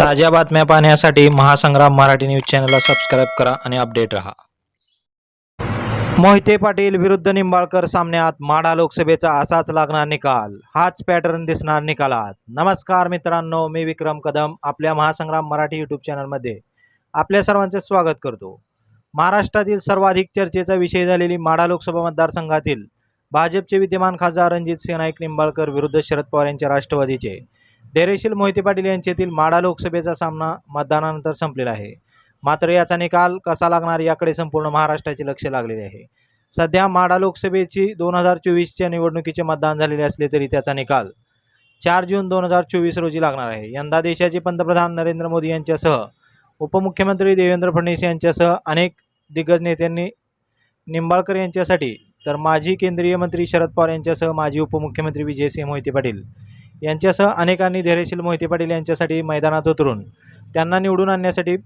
ताज्या बातम्या पाहण्यासाठी महासंग्राम मराठी न्यूज चॅनलला सबस्क्राईब करा आणि अपडेट रहा. मोहिते पाटील विरुद्ध निंबाळकर सामन्यात माढा लोकसभेचा असाच लागणार निकाल. हाच पॅटर्न दिसणार निकालात. नमस्कार मित्रांनो मी विक्रम कदम आपल्या महासंग्राम मराठी यूट्यूब चॅनलमध्ये आपल्या सर्वांचे स्वागत करतो. महाराष्ट्रातील सर्वाधिक चर्चेचा विषय झालेली माढा लोकसभा मतदारसंघातील भाजपचे विद्यमान खासदार रणजित नाईक निंबाळकर विरुद्ध शरद पवार यांच्या राष्ट्रवादीचे धैर्यशील मोहिते पाटील यांच्यातील माढा लोकसभेचा सामना मतदानानंतर संपलेला आहे. मात्र याचा निकाल कसा लागणार याकडे संपूर्ण महाराष्ट्राचे लक्ष लागलेले आहे. सध्या माढा लोकसभेची दोन हजार चोवीसच्या निवडणुकीचे मतदान झालेले असले तरी त्याचा निकाल चार जून दोन हजार चोवीस रोजी लागणार आहे. यंदा देशाचे पंतप्रधान नरेंद्र मोदी यांच्यासह उपमुख्यमंत्री देवेंद्र फडणवीस यांच्यासह अनेक दिग्गज नेत्यांनी निंबाळकर यांच्यासाठी तर माजी केंद्रीय मंत्री शरद पवार यांच्यासह माजी उपमुख्यमंत्री विजयसिंह मोहिते पाटील यांच्यासह अनेकांनी धैर्यशील मोहिते पाटील यांच्यासाठी मैदानात उतरून त्यांना निवडून आणण्यासाठी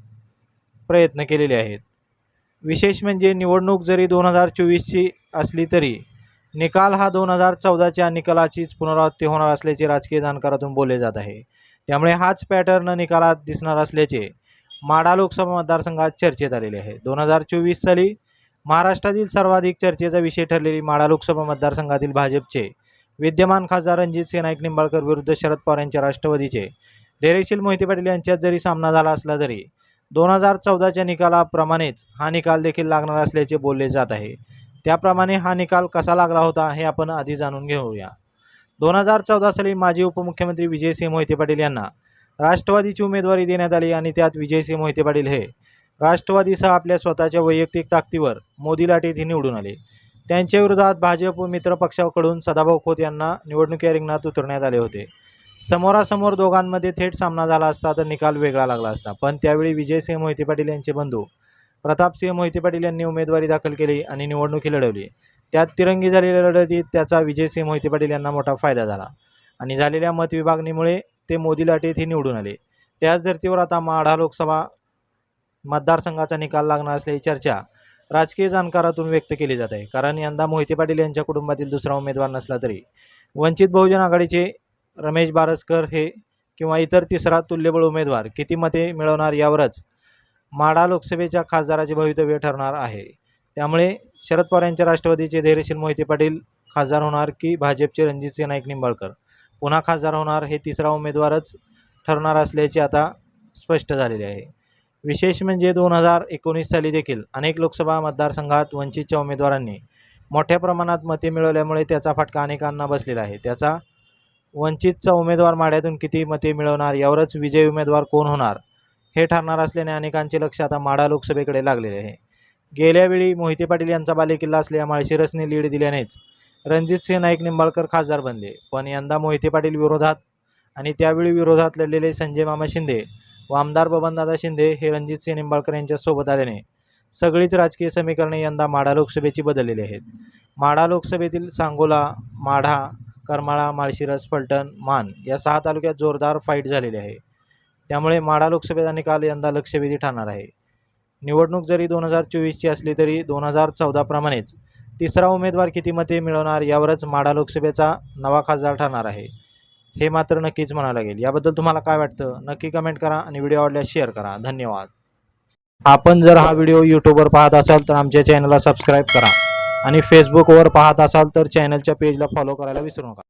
प्रयत्न केलेले आहेत. विशेष म्हणजे निवडणूक जरी दोन हजार चोवीसची असली तरी निकाल हा दोन हजार चौदाच्या निकालाचीच पुनरावृत्ती होणार असल्याचे राजकीय जाणकारातून बोलले जात आहे. त्यामुळे हाच पॅटर्न निकालात दिसणार असल्याचे माढा लोकसभा मतदारसंघात चर्चेत आलेले आहे. दोन हजार चोवीस साली महाराष्ट्रातील सर्वाधिक चर्चेचा विषय ठरलेली माढा लोकसभा मतदारसंघातील भाजपचे विद्यमान खासदार रणजित नाईक निंबाळकर विरुद्ध शरद पवार यांच्या राष्ट्रवादीचे. धैर्यशील मोहिते पाटील यांच्यात जरी सामना झाला असला तरी दोन हजार चौदाच्या निकालाप्रमाणेच हा निकाल देखील लागणार असल्याचे बोलले जात आहे. त्याप्रमाणे हा निकाल कसा लागला होता हे आपण आधी जाणून घेऊया. दोन हजार चौदा साली माजी उपमुख्यमंत्री विजयसिंह मोहिते पाटील यांना राष्ट्रवादीची उमेदवारी देण्यात आली आणि त्यात विजयसिंह मोहिते पाटील हे राष्ट्रवादीसह आपल्या स्वतःच्या वैयक्तिक ताकदीवर मोदी लाटेतही निवडून आले. त्यांच्या विरोधात भाजप मित्र पक्षाकडून सदाभाऊ खोत यांना निवडणुकी रिंगणात उतरण्यात आले होते. समोरासमोर दोघांमध्ये थेट सामना झाला असता तर निकाल वेगळा लागला असता. पण त्यावेळी विजयसिंह मोहिते पाटील यांचे बंधू प्रतापसिंह मोहिते पाटील यांनी उमेदवारी दाखल केली आणि निवडणुकी लढवली. त्यात तिरंगी झालेल्या लढतीत त्याचा विजयसिंह मोहिते पाटील यांना मोठा फायदा झाला आणि झालेल्या मतविभागणीमुळे ते मोदी लाटेतही निवडून आले. त्याच धर्तीवर आता माढा लोकसभा मतदारसंघाचा निकाल लागणार असल्याची चर्चा राजकीय जाणकारातून व्यक्त केली जात. आहे कारण यंदा मोहिते पाटील यांच्या कुटुंबातील दुसरा उमेदवार नसला तरी वंचित बहुजन आघाडीचे रमेश बारसकर हे किंवा इतर तिसरा तुल्यबळ उमेदवार किती मते मिळवणार यावरच माडा लोकसभेच्या खासदाराचे भवितव्य ठरणार आहे. त्यामुळे शरद पवार यांच्या राष्ट्रवादीचे धैर्यशील मोहिते पाटील खासदार होणार की भाजपचे रणजितसिंह नाईक निंबाळकर? पुन्हा खासदार होणार हे तिसरा उमेदवारच ठरणार असल्याचे आता स्पष्ट झालेले आहे. विशेष म्हणजे दोन हजार एकोणीस साली देखील अनेक लोकसभा मतदारसंघात वंचितच्या उमेदवारांनी मोठ्या प्रमाणात मते मिळवल्यामुळे त्याचा फटका अनेकांना बसलेला आहे. त्याचा वंचितचा उमेदवार माढ्यातून किती मते मिळवणार यावरच विजयी उमेदवार कोण होणार हे ठरणार असल्याने अनेकांचे लक्ष आता माढा लोकसभेकडे लागलेले आहे. गेल्यावेळी मोहिते पाटील यांचा बालेकिल्ला असलेल्या माळशिरसने लीड दिल्यानेच रणजितसिंह नाईक निंबाळकर खासदार बनले. पण यंदा मोहिते पाटील विरोधात आणि त्यावेळी विरोधात लढलेले संजय मामा शिंदे व आमदार बबनदादा शिंदे हे रणजितसिंह निंबाळकर यांच्यासोबत आल्याने सगळीच राजकीय समीकरणे यंदा माढा लोकसभेची बदललेली आहेत. माढा लोकसभेतील सांगोला माढा करमाळा माळशिरस फलटण मान या सहा तालुक्यात जोरदार फाईट झालेली आहे. त्यामुळे माढा लोकसभेचा निकाल यंदा लक्षवेधी ठरणार आहे. निवडणूक जरी दोन हजार चोवीसची असली तरी दोन हजार चौदाप्रमाणेच तिसरा उमेदवार किती मते मिळवणार यावरच माढा लोकसभेचा नवा खासदार ठरणार आहे. हे मात्र नक्कीच म्हणावं लागेल. याबद्दल तुम्हाला काय वाटतं? नक्की कमेंट करा आणि व्हिडिओ आवडल्यास शेअर करा. धन्यवाद. आपण जर हा व्हिडिओ यूट्यूबवर पाहत असाल तर आमच्या चॅनलला सबस्क्राईब करा. आणि फेसबुकवर पाहत असाल तर चॅनलच्या पेजला फॉलो करायला विसरू नका.